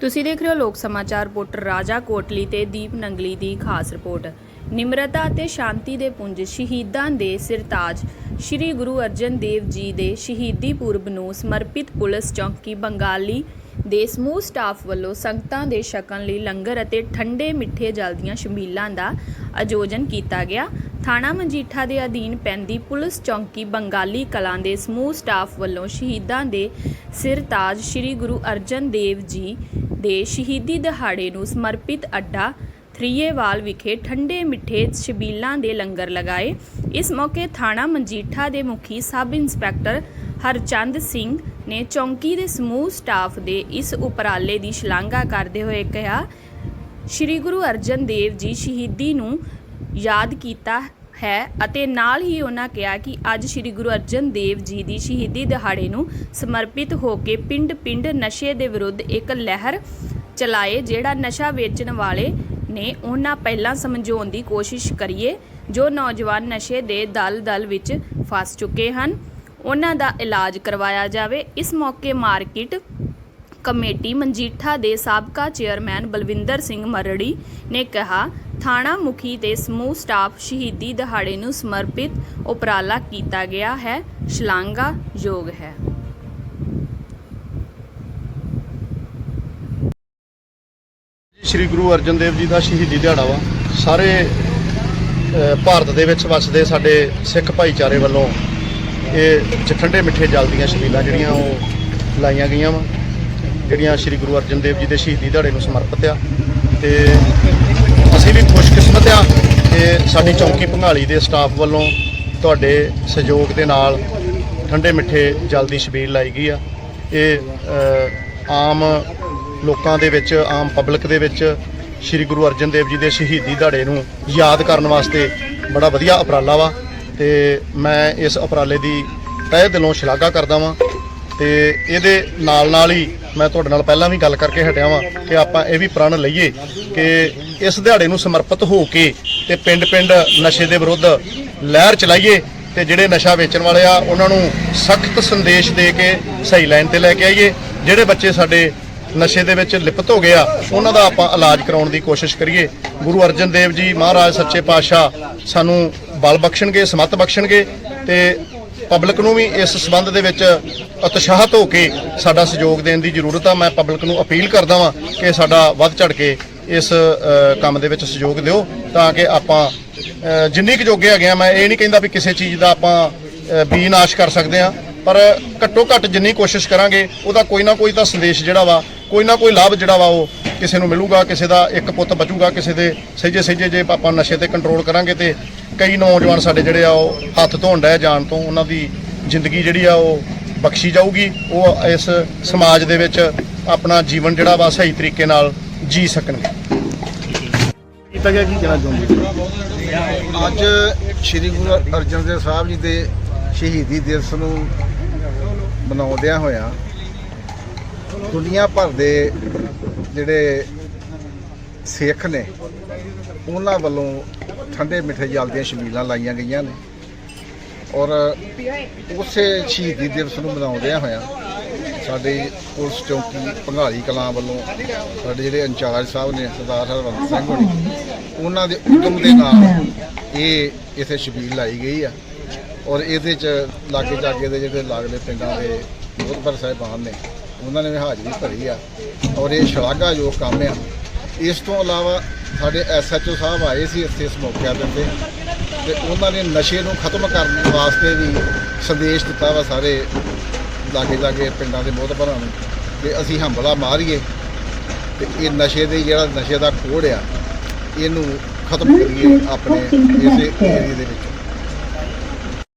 ਤੁਸੀਂ ਦੇਖ ਰਹੇ ਹੋ ਲੋਕ ਸਮਾਚਾਰ ਰਿਪੋਰਟਰ ਰਾਜਾ ਕੋਟਲੀ ਤੇ ਦੀਪ ਨੰਗਲੀ ਦੀ ਖਾਸ ਰਿਪੋਰਟ। ਨਿਮਰਤਾ ਅਤੇ ਸ਼ਾਂਤੀ ਦੇ ਪੁੰਜ ਸ਼ਹੀਦਾਂ ਦੇ ਸਿਰਤਾਜ। ਸ੍ਰੀ ਗੁਰੂ ਅਰਜਨ ਦੇਵ ਜੀ ਦੇ ਸ਼ਹੀਦੀ ਪੁਰਬ ਨੂੰ ਸਮਰਪਿਤ ਪੁਲਿਸ ਚੌਂਕੀ ਬੰਗਾਲੀ ਦੇ ਸਮੂਹ ਸਟਾਫ ਵੱਲੋਂ ਸੰਗਤਾਂ ਦੇ ਛਕਣ ਲਈ ਲੰਗਰ ਅਤੇ ਠੰਡੇ ਮਿੱਠੇ ਜਲ ਦੀਆਂ ਸ਼ਮੀਲਾਂ ਦਾ ਆਯੋਜਨ ਕੀਤਾ ਗਿਆ। ਥਾਣਾ ਮਜੀਠਾ ਦੇ ਅਧੀਨ ਪੈਂਦੀ ਪੁਲਿਸ ਚੌਂਕੀ ਬੰਗਾਲੀ ਕਲਾਂ ਦੇ ਸਮੂਹ ਸਟਾਫ ਵੱਲੋਂ ਸ਼ਹੀਦਾਂ ਦੇ ਸਿਰਤਾਜ ਸ੍ਰੀ ਗੁਰੂ ਅਰਜਨ ਦੇਵ ਜੀ ਦੇ ਸ਼ਹੀਦੀ ਦਿਹਾੜੇ ਨੂੰ ਸਮਰਪਿਤ ਅੱਡਾ ਥਰੀਏਵਾਲ ਵਿਖੇ ਠੰਡੇ ਮਿੱਠੇ ਛਬੀਲਾਂ ਦੇ ਲੰਗਰ ਲਗਾਏ। ਇਸ ਮੌਕੇ ਥਾਣਾ ਮਜੀਠਾ ਦੇ ਮੁਖੀ ਸਬ ਇੰਸਪੈਕਟਰ ਹਰਚੰਦ ਸਿੰਘ ਨੇ ਚੌਂਕੀ ਦੇ ਸਮੂਹ ਸਟਾਫ ਦੇ ਇਸ ਉਪਰਾਲੇ ਦੀ ਸ਼ਲਾਘਾ ਕਰਦੇ ਹੋਏ ਕਿਹਾ, ਸ਼੍ਰੀ ਗੁਰੂ ਅਰਜਨ ਦੇਵ ਜੀ ਸ਼ਹੀਦੀ ਨੂੰ ਯਾਦ ਕੀਤਾ ਹੈ ਅਤੇ ਨਾਲ ਹੀ ਉਹਨਾਂ ਕਿਹਾ ਕਿ ਅੱਜ ਸ਼੍ਰੀ ਗੁਰੂ ਅਰਜਨ ਦੇਵ ਜੀ ਦੀ ਸ਼ਹੀਦੀ ਦਿਹਾੜੇ ਨੂੰ ਸਮਰਪਿਤ ਹੋ ਕੇ ਪਿੰਡ-ਪਿੰਡ ਨਸ਼ੇ ਦੇ ਵਿਰੁੱਧ ਇੱਕ ਲਹਿਰ ਚਲਾਏ, ਜਿਹੜਾ ਨਸ਼ਾ ਵੇਚਣ ਵਾਲੇ ਨੇ ਉਹਨਾਂ ਪਹਿਲਾਂ ਸਮਝਾਉਣ ਦੀ ਕੋਸ਼ਿਸ਼ ਕਰੀਏ, ਜੋ ਨੌਜਵਾਨ ਨਸ਼ੇ ਦੇ ਦਲ-ਦਲ ਵਿੱਚ ਫਸ ਚੁੱਕੇ ਹਨ। ਉਹਨਾਂ ਦਾ ਇਲਾਜ ਕਰਵਾਇਆ ਜਾਵੇ। ਇਸ ਮੌਕੇ ਮਾਰਕੀਟ ਕਮੇਟੀ ਮਨਜੀਠਾ ਦੇ ਸਾਬਕਾ ਚੇਅਰਮੈਨ ਬਲਵਿੰਦਰ ਸਿੰਘ ਮਰੜੀ ਨੇ ਕਿਹਾ, ਥਾਣਾ ਮੁਖੀ ਤੇ ਸਮੂਹ ਸਟਾਫ ਸ਼ਹੀਦੀ ਦਿਹਾੜੇ ਨੂੰ ਸਮਰਪਿਤ ਉਪਰਾਲਾ ਕੀਤਾ ਗਿਆ ਹੈ। ਸ਼ਲਾਘਾ ਯੋਗ ਹੈ। ਸ਼੍ਰੀ ਗੁਰੂ ਅਰਜਨ ਦੇਵ ਜੀ ਦਾ ਸ਼ਹੀਦੀ ਦਿਹਾੜਾ ਵਾ। ਸਾਰੇ ਭਾਰਤ ਦੇ ਵਿੱਚ ਵਸਦੇ ਸਾਡੇ ਸਿੱਖ ਭਾਈਚਾਰੇ ਵੱਲੋਂ ਇਹ ਠੰਡੇ ਮਿੱਠੇ ਜਲ ਦੀਆਂ ਛਬੀਲਾਂ ਜਿਹੜੀਆਂ ਉਹ ਲਾਈਆਂ ਗਈਆਂ ਵਾ, ਜਿਹੜੀਆਂ ਸ਼੍ਰੀ ਗੁਰੂ ਅਰਜਨ ਦੇਵ ਜੀ ਦੇ ਸ਼ਹੀਦੀ ਦਿਹਾੜੇ ਨੂੰ ਸਮਰਪਿਤ ਆ। ਤੇ ਅਸੀਂ ਵੀ ਖੁਸ਼ਕਿਸਮਤ ਆ ਕਿ ਸਾਡੀ ਚੌਂਕੀ ਭੰਗਾਲੀ ਦੇ ਸਟਾਫ ਵੱਲੋਂ ਤੁਹਾਡੇ ਸਹਿਯੋਗ ਦੇ ਨਾਲ ਠੰਡੇ ਮਿੱਠੇ ਜਲ ਦੀ ਛਬੀਲ ਲਾਈ ਗਈ ਆ। ਇਹ ਆਮ ਲੋਕਾਂ ਦੇ ਵਿੱਚ, ਆਮ ਪਬਲਿਕ ਦੇ ਵਿੱਚ ਸ੍ਰੀ ਗੁਰੂ ਅਰਜਨ ਦੇਵ ਜੀ ਦੇ ਸ਼ਹੀਦੀ ਦਿਹਾੜੇ ਨੂੰ ਯਾਦ ਕਰਨ ਵਾਸਤੇ ਬੜਾ ਵਧੀਆ ਉਪਰਾਲਾ ਵਾ। ਤੇ ਮੈਂ ਇਸ ਉਪਰਾਲੇ ਦੀ ਤਹਿ ਦਿਲੋਂ ਸ਼ਲਾਘਾ ਕਰਦਾ ਵਾਂ ਤੇ ਇਹਦੇ ਨਾਲ ਨਾਲ ਹੀ ਮੈਂ ਤੁਹਾਡੇ ਨਾਲ ਪਹਿਲਾਂ ਵੀ ਗੱਲ ਕਰਕੇ ਹਟਿਆ ਵਾਂ ਕਿ ਆਪਾਂ ਇਹ ਵੀ ਪ੍ਰਣ ਲਈਏ ਕਿ ਇਸ ਦਿਹਾੜੇ ਨੂੰ ਸਮਰਪਿਤ ਹੋ ਕੇ ਤੇ ਪਿੰਡ-ਪਿੰਡ ਨਸ਼ੇ ਦੇ ਵਿਰੁੱਧ ਲਹਿਰ ਚਲਾਈਏ ਤੇ ਜਿਹੜੇ ਨਸ਼ਾ ਵੇਚਣ ਵਾਲੇ ਆ, ਉਹਨਾਂ ਨੂੰ ਸਖਤ ਸੰਦੇਸ਼ ਦੇ ਕੇ ਸਹੀ ਲਾਈਨ ਤੇ ਲੈ ਕੇ ਆਈਏ। ਜਿਹੜੇ ਬੱਚੇ ਸਾਡੇ ਨਸ਼ੇ ਦੇ ਵਿੱਚ ਲਿਪਤ ਹੋ ਗਿਆ ਉਹਨਾਂ ਦਾ ਆਪਾਂ ਇਲਾਜ ਕਰਾਉਣ ਦੀ ਕੋਸ਼ਿਸ਼ ਕਰੀਏ। ਗੁਰੂ ਅਰਜਨ ਦੇਵ ਜੀ ਮਹਾਰਾਜ, ਸੱਚੇ ਪਾਤਸ਼ਾਹ ਸਾਨੂੰ ਬਲ ਬਖਸ਼ਣਗੇ ਸਮਤ ਬਖਸ਼ਣਗੇ ਤੇ ਪਬਲਿਕ ਨੂੰ ਵੀ ਇਸ ਸਬੰਧ ਦੇ ਵਿੱਚ ਉਤਸ਼ਾਹਤ ਹੋ ਕੇ ਸਾਡਾ ਸਹਿਯੋਗ ਦੇਣ ਦੀ ਜ਼ਰੂਰਤ ਆ। ਮੈਂ ਪਬਲਿਕ ਨੂੰ ਅਪੀਲ ਕਰਦਾ ਵਾਂ ਕਿ ਸਾਡਾ ਵੱਧ ਚੜ ਕੇ ਇਸ ਕੰਮ ਦੇ ਵਿੱਚ ਸਹਿਯੋਗ ਦਿਓ ਤਾਂ ਕਿ ਆਪਾਂ ਜਿੰਨੀ ਕੁ ਜੋਗੇ ਹੈਗੇ ਆ ਮੈਂ ਇਹ ਨਹੀਂ ਕਹਿੰਦਾ ਵੀ ਕਿਸੇ ਚੀਜ਼ ਦਾ ਆਪਾਂ ਅ, ਬੀ ਨਾਸ਼ ਕਰ ਸਕਦੇ ਆ ਪਰ ਘੱਟੋ ਘੱਟ ਜਿੰਨੀ ਕੋਸ਼ਿਸ਼ ਕਰਾਂਗੇ ਉਹਦਾ ਕੋਈ ਨਾ ਕੋਈ ਤਾਂ ਸੰਦੇਸ਼ ਜਿਹੜਾ ਵਾ ਕੋਈ ਨਾ ਕੋਈ ਲਾਭ ਜਿਹੜਾ ਵਾ ਉਹ ਕਿਸੇ ਨੂੰ ਮਿਲੂਗਾ ਕਿਸੇ ਦਾ ਇੱਕ ਪੁੱਤ ਬਚੂਗਾ ਕਿਸੇ ਦੇ ਸਹਿਜੇ ਸਹਿਜੇ ਜੇ ਆਪਾਂ ਨਸ਼ੇ ਤੇ ਕੰਟਰੋਲ ਕਰਾਂਗੇ ਤੇ ਕਈ ਨੌਜਵਾਨ ਸਾਡੇ ਜਿਹੜੇ ਆ ਉਹ ਹੱਥ ਧੋਣ ਡੈ ਜਾਣ ਤੋਂ ਉਹਨਾਂ ਦੀ ਜ਼ਿੰਦਗੀ ਜਿਹੜੀ ਆ ਉਹ ਬਖਸ਼ੀ ਜਾਊਗੀ ਉਹ ਇਸ ਸਮਾਜ ਦੇ ਵਿੱਚ ਆਪਣਾ ਜੀਵਨ ਜਿਹੜਾ ਵਾ ਸਹੀ ਤਰੀਕੇ ਨਾਲ ਜੀ ਸਕਣਗੇ। ਕੀਤਾ ਗਿਆ ਕੀ ਕਹਿਣਾ ਚਾਹੁੰਦੇ ਅੱਜ ਸ੍ਰੀ ਗੁਰੂ ਅਰਜਨ ਦੇਵ ਸਾਹਿਬ ਜੀ ਦੇ ਸ਼ਹੀਦੀ ਦਿਵਸ ਨੂੰ ਮਨਾਉਂਦਿਆਂ ਹੋਇਆਂ ਦੁਨੀਆ ਭਰ ਦੇ ਜਿਹੜੇ ਸਿੱਖ ਨੇ ਉਹਨਾਂ ਵੱਲੋਂ ਠੰਡੇ ਮਿੱਠੇ ਜਲ ਦੀਆਂ ਛਬੀਲਾਂ ਲਾਈਆਂ ਗਈਆਂ ਨੇ। ਔਰ ਉਸੇ ਸ਼ਹੀਦੀ ਦਿਵਸ ਨੂੰ ਮਨਾਉਂਦਿਆਂ ਹੋਇਆਂ ਸਾਡੇ ਪੁਲਿਸ ਚੌਕੀ ਭੰਗਾਲੀ ਕਲਾਂ ਵੱਲੋਂ ਸਾਡੇ ਜਿਹੜੇ ਇੰਚਾਰਜ ਸਾਹਿਬ ਨੇ, ਸਰਦਾਰ ਹਰਵੰਤ ਸਿੰਘ ਹੋਣੀ, ਉਹਨਾਂ ਦੇ ਹੁਕਮ ਦੇ ਨਾਲ ਇਹ ਇਥੇ ਛਬੀਲ ਲਾਈ ਗਈ ਆ। ਔਰ ਇਹਦੇ ਚ ਲਾਗੇ ਜਾਗੇ ਦੇ ਜਿਹੜੇ ਲਾਗਲੇ ਪਿੰਡਾਂ ਦੇ ਮੋਹਤਬਰ ਸਾਹਿਬਾਨ ਨੇ, ਉਹਨਾਂ ਨੇ ਵੀ ਹਾਜ਼ਰੀ ਭਰੀ ਆ। ਔਰ ਇਹ ਸ਼ਲਾਘਾਯੋਗ ਕੰਮ ਆ। ਇਸ ਤੋਂ ਇਲਾਵਾ ਸਾਡੇ ਐਸਐਚਓ ਸਾਹਿਬ ਆਏ ਸੀ ਇੱਥੇ ਇਸ ਮੌਕੇ ਦੇ ਉੱਤੇ ਤੇ ਉਹਨਾਂ ਨੇ ਨਸ਼ੇ ਨੂੰ ਖਤਮ ਕਰਨ ਵਾਸਤੇ ਵੀ ਸੰਦੇਸ਼ ਦਿੱਤਾ ਵਾ ਸਾਰੇ ਲਾਗੇ ਲਾਗੇ ਪਿੰਡਾਂ ਦੇ ਮੋਹਤਬਰਾਂ ਨੂੰ ਕਿ ਅਸੀਂ ਹੰਬਲਾ ਮਾਰੀਏ ਤੇ ਇਹ ਨਸ਼ੇ ਦੇ ਜਿਹੜਾ ਨਸ਼ੇ ਦਾ ਕੋੜ ਆ ਇਹਨੂੰ ਖਤਮ ਕਰੀਏ ਆਪਣੇ ਇਸੇ ਏਰੀਏ ਦੇ ਵਿੱਚ।